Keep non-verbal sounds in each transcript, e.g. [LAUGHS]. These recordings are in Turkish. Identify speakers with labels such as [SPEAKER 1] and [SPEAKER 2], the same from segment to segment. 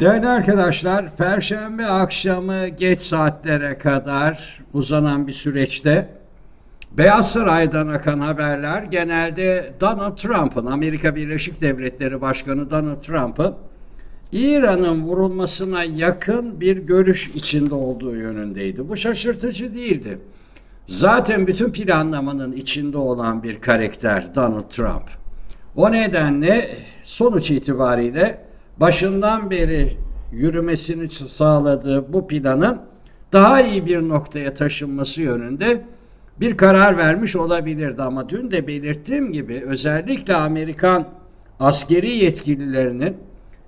[SPEAKER 1] Değerli arkadaşlar, Perşembe akşamı geç saatlere kadar uzanan bir süreçte Beyaz Saray'dan akan haberler genelde Donald Trump'ın, Amerika Birleşik Devletleri Başkanı Donald Trump'ın İran'ın vurulmasına yakın bir görüş içinde olduğu yönündeydi. Bu şaşırtıcı değildi. Zaten bütün planlamanın içinde olan bir karakter Donald Trump. O nedenle sonuç itibariyle başından beri yürümesini sağladığı bu planın daha iyi bir noktaya taşınması yönünde bir karar vermiş olabilirdi. Ama dün de belirttiğim gibi özellikle Amerikan askeri yetkililerinin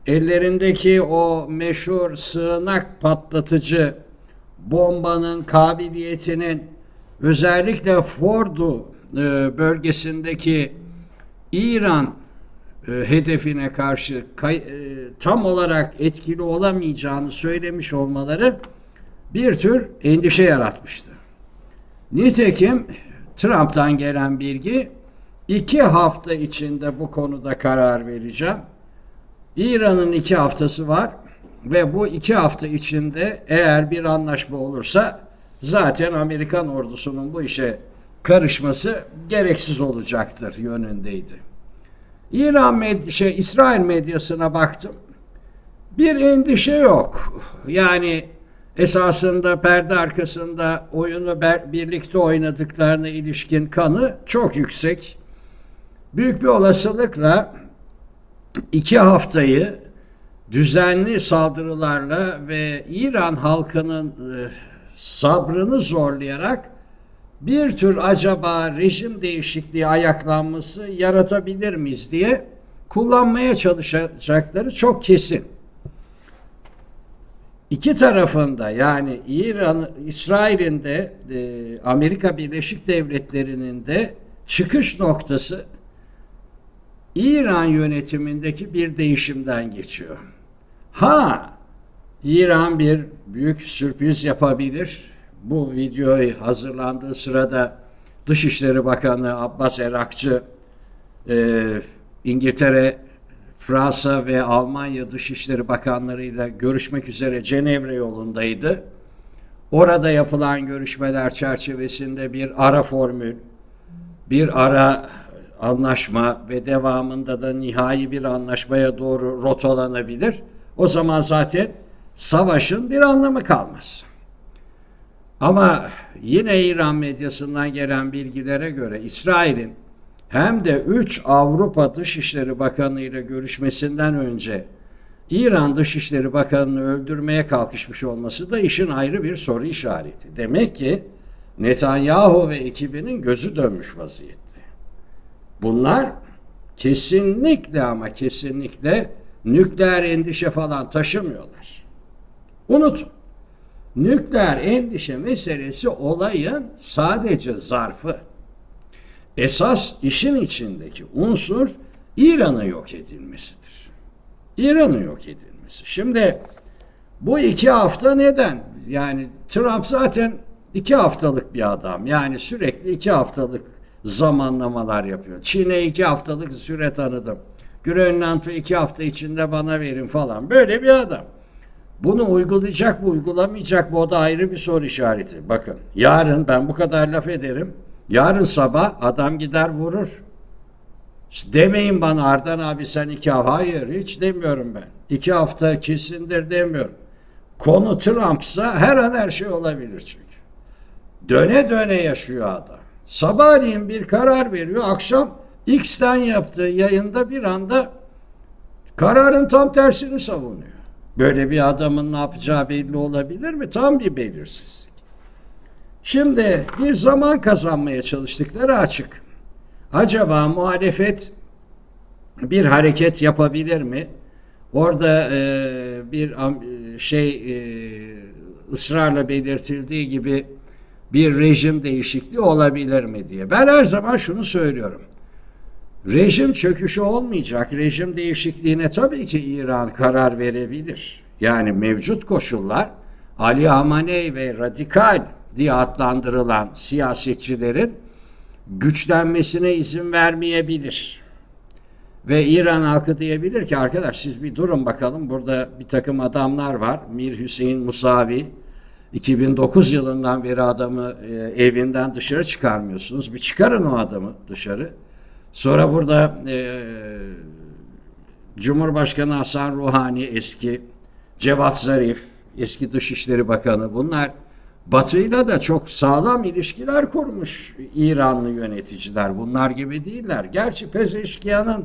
[SPEAKER 1] ellerindeki o meşhur sığınak patlatıcı bombanın kabiliyetinin özellikle Fordo e, bölgesindeki İran e, hedefine karşı kay- e, tam olarak etkili olamayacağını söylemiş olmaları bir tür endişe yaratmıştı. Nitekim Trump'tan gelen bilgi iki hafta içinde bu konuda karar vereceğim. İran'ın iki haftası var ve bu iki hafta içinde eğer bir anlaşma olursa zaten Amerikan ordusunun bu işe karışması gereksiz olacaktır yönündeydi. İran med şey İsrail medyasına baktım. Bir endişe yok. Yani esasında perde arkasında oyunu birlikte oynadıklarına ilişkin kanı çok yüksek. Büyük bir olasılıkla iki haftayı düzenli saldırılarla ve İran halkının e, sabrını zorlayarak bir tür acaba rejim değişikliği ayaklanması yaratabilir miyiz diye kullanmaya çalışacakları çok kesin. İki tarafında yani İran, İsrail'in de e, Amerika Birleşik Devletleri'nin de çıkış noktası İran yönetimindeki bir değişimden geçiyor. Ha, İran bir büyük sürpriz yapabilir. Bu videoyu hazırlandığı sırada Dışişleri Bakanı Abbas Erakçı e, İngiltere, Fransa ve Almanya Dışişleri Bakanlarıyla görüşmek üzere Cenevre yolundaydı. Orada yapılan görüşmeler çerçevesinde bir ara formül, bir ara anlaşma ve devamında da nihai bir anlaşmaya doğru rotalanabilir. O zaman zaten savaşın bir anlamı kalmaz. Ama yine İran medyasından gelen bilgilere göre İsrail'in hem de 3 Avrupa Dışişleri Bakanı ile görüşmesinden önce İran Dışişleri Bakanı'nı öldürmeye kalkışmış olması da işin ayrı bir soru işareti. Demek ki Netanyahu ve ekibinin gözü dönmüş vaziyette. Bunlar kesinlikle ama kesinlikle nükleer endişe falan taşımıyorlar. Unutun. Nükleer endişe meselesi olayın sadece zarfı. Esas işin içindeki unsur İran'ın yok edilmesidir. İran'ın yok edilmesi. Şimdi bu iki hafta neden? Yani Trump zaten iki haftalık bir adam. Yani sürekli iki haftalık zamanlamalar yapıyor. Çin'e iki haftalık süre tanıdım. Grönland'ı iki hafta içinde bana verin falan. Böyle bir adam. Bunu uygulayacak mı uygulamayacak mı o da ayrı bir soru işareti. Bakın yarın ben bu kadar laf ederim. Yarın sabah adam gider vurur. Demeyin bana Ardan abi sen iki hafta. Hayır hiç demiyorum ben. İki hafta kesindir demiyorum. Konu Trump'sa her an her şey olabilir çünkü. Döne döne yaşıyor adam. Sabahleyin bir karar veriyor. Akşam X'ten yaptığı yayında bir anda kararın tam tersini savunuyor. Böyle bir adamın ne yapacağı belli olabilir mi? Tam bir belirsizlik. Şimdi bir zaman kazanmaya çalıştıkları açık. Acaba muhalefet bir hareket yapabilir mi? Orada e, bir am- şey e, ısrarla belirtildiği gibi bir rejim değişikliği olabilir mi diye. Ben her zaman şunu söylüyorum. Rejim çöküşü olmayacak. Rejim değişikliğine tabii ki İran karar verebilir. Yani mevcut koşullar Ali Hamaney ve radikal diye adlandırılan siyasetçilerin güçlenmesine izin vermeyebilir. Ve İran halkı diyebilir ki arkadaş siz bir durun bakalım burada bir takım adamlar var. Mir Hüseyin Musavi 2009 yılından beri adamı e, evinden dışarı çıkarmıyorsunuz. Bir çıkarın o adamı dışarı. Sonra burada e, Cumhurbaşkanı Hasan Ruhani eski, Cevat Zarif eski Dışişleri Bakanı bunlar Batı'yla da çok sağlam ilişkiler kurmuş İranlı yöneticiler. Bunlar gibi değiller. Gerçi Pezeşkiyan'ın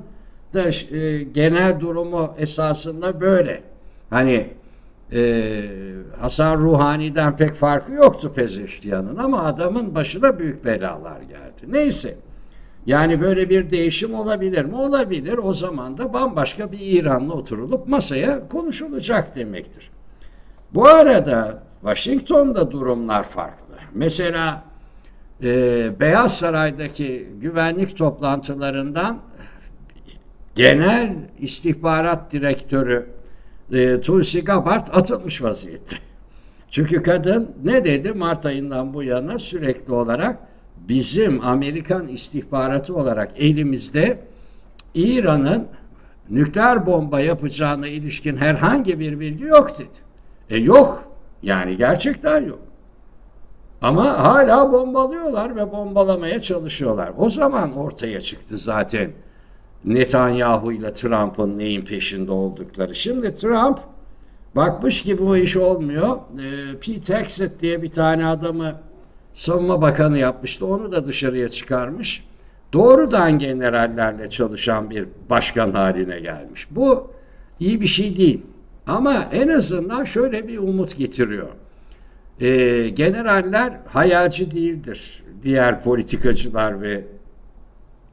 [SPEAKER 1] da e, genel durumu esasında böyle. Hani e, Hasan Ruhani'den pek farkı yoktu Pezeşkiyan'ın ama adamın başına büyük belalar geldi. Neyse. Yani böyle bir değişim olabilir mi? Olabilir. O zaman da bambaşka bir İran'la oturulup masaya konuşulacak demektir. Bu arada Washington'da durumlar farklı. Mesela e, Beyaz Saray'daki güvenlik toplantılarından genel istihbarat direktörü e, Tulsi Gabbard atılmış vaziyette. Çünkü kadın ne dedi Mart ayından bu yana sürekli olarak bizim Amerikan istihbaratı olarak elimizde İran'ın nükleer bomba yapacağına ilişkin herhangi bir bilgi yok dedi. E yok. Yani gerçekten yok. Ama hala bombalıyorlar ve bombalamaya çalışıyorlar. O zaman ortaya çıktı zaten Netanyahu ile Trump'ın neyin peşinde oldukları. Şimdi Trump bakmış ki bu iş olmuyor. E, Pete Hegseth diye bir tane adamı savunma bakanı yapmıştı. Onu da dışarıya çıkarmış. Doğrudan generallerle çalışan bir başkan haline gelmiş. Bu iyi bir şey değil. Ama en azından şöyle bir umut getiriyor. E, generaller hayalci değildir. Diğer politikacılar ve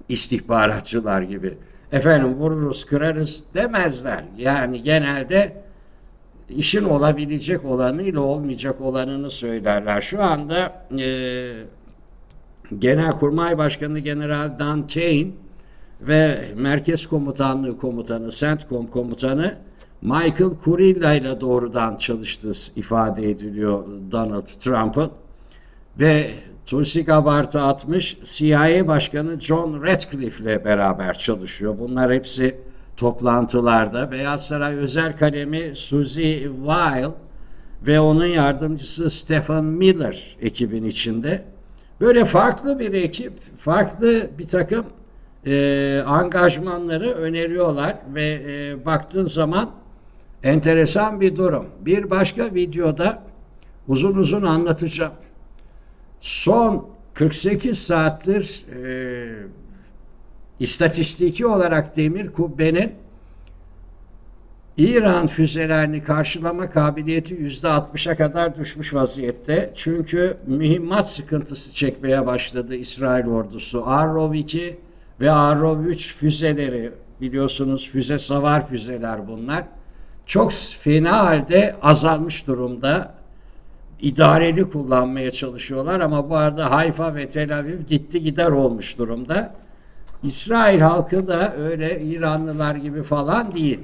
[SPEAKER 1] istihbaratçılar gibi. Efendim vururuz, kırarız demezler. Yani genelde işin olabilecek olanıyla olmayacak olanını söylerler. Şu anda e, Genelkurmay Başkanı General Dan Kane ve Merkez Komutanlığı Komutanı, CENTCOM Komutanı Michael Kurilla ile doğrudan çalıştığı ifade ediliyor Donald Trump'ın ve Tulsi Gabbard'ı atmış CIA Başkanı John Ratcliffe ile beraber çalışıyor. Bunlar hepsi toplantılarda. Beyaz Saray özel kalemi Suzy Weil ve onun yardımcısı Stephen Miller ekibin içinde. Böyle farklı bir ekip, farklı bir takım e, angajmanları öneriyorlar ve e, baktığın zaman enteresan bir durum. Bir başka videoda uzun uzun anlatacağım. Son 48 saattir e, istatistiki olarak demir kubbenin İran füzelerini karşılama kabiliyeti yüzde 60'a kadar düşmüş vaziyette. Çünkü mühimmat sıkıntısı çekmeye başladı İsrail ordusu. Arrov 2 ve Arrov 3 füzeleri biliyorsunuz füze savar füzeler bunlar. Çok fena halde azalmış durumda. İdareli kullanmaya çalışıyorlar ama bu arada Hayfa ve Tel Aviv gitti gider olmuş durumda. İsrail halkı da öyle İranlılar gibi falan değil.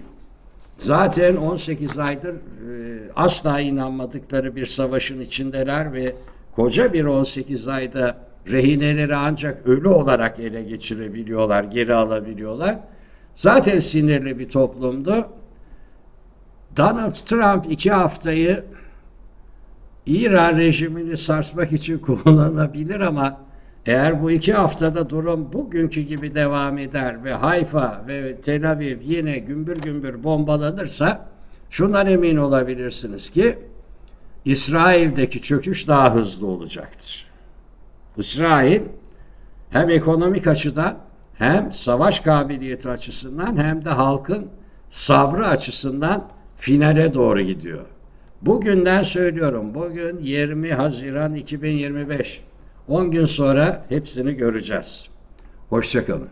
[SPEAKER 1] Zaten 18 aydır e, asla inanmadıkları bir savaşın içindeler ve koca bir 18 ayda rehineleri ancak ölü olarak ele geçirebiliyorlar, geri alabiliyorlar. Zaten sinirli bir toplumdu. Donald Trump iki haftayı İran rejimini sarsmak için [LAUGHS] kullanabilir ama eğer bu iki haftada durum bugünkü gibi devam eder ve Hayfa ve Tel Aviv yine gümbür gümbür bombalanırsa şundan emin olabilirsiniz ki İsrail'deki çöküş daha hızlı olacaktır. İsrail hem ekonomik açıdan hem savaş kabiliyeti açısından hem de halkın sabrı açısından finale doğru gidiyor. Bugünden söylüyorum. Bugün 20 Haziran 2025. 10 gün sonra hepsini göreceğiz. Hoşçakalın.